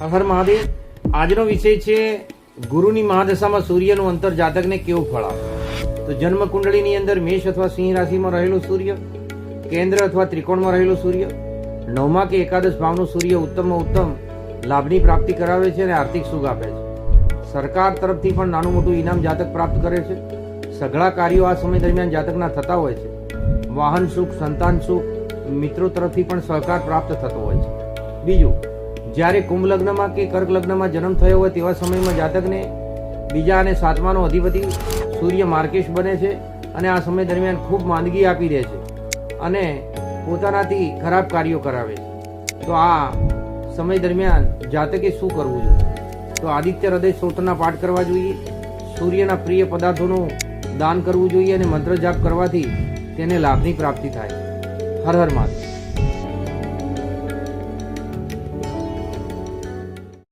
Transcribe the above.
હર મહાદેવ, આજનો વિષય છે ગુરુની મહાદશામાં સૂર્યનું અંતર જાતકને કેવું ફળ આપે? તો જન્મ કુંડળીની અંદર મેષ અથવા સિંહ રાશિમાં રહેલો સૂર્ય, કેન્દ્ર અથવા ત્રિકોણમાં રહેલો સૂર્ય, નવમા કે એકાદશ ભાવનો સૂર્ય ઉત્તમમાં ઉત્તમ લાભની પ્રાપ્તિ કરાવે છે અને આર્થિક સુખ આપે છે. સરકાર તરફથી પણ નાનું મોટું ઇનામ જાતક પ્રાપ્ત કરે છે. સઘળા કાર્યો આ સમય દરમિયાન જાતકના થતા હોય છે. વાહન સુખ, સંતાન સુખ, મિત્રો તરફથી પણ સહકાર પ્રાપ્ત થતો હોય છે. બીજું જ્યારે કુંભ લગ્નમાં કે કર્ક લગ્નમાં જન્મ થયો હોય તેવા સમયમાં જાતકને બીજા અને સાતમાનો અધિપતિ સૂર્ય માર્કેશ બને છે અને આ સમય દરમિયાન ખૂબ માંદગી આપી દે છે અને પોતાનાથી ખરાબ કાર્યો કરાવે છે. તો આ સમય દરમિયાન જાતકે શું કરવું જોઈએ? તો આદિત્ય હૃદય સ્ત્રોતના પાઠ કરવા જોઈએ. સૂર્યના પ્રિય પદાર્થોનું દાન કરવું જોઈએ અને મંત્ર જાપ કરવાથી તેને લાભની પ્રાપ્તિ થાય. હર હર મહાદેવ.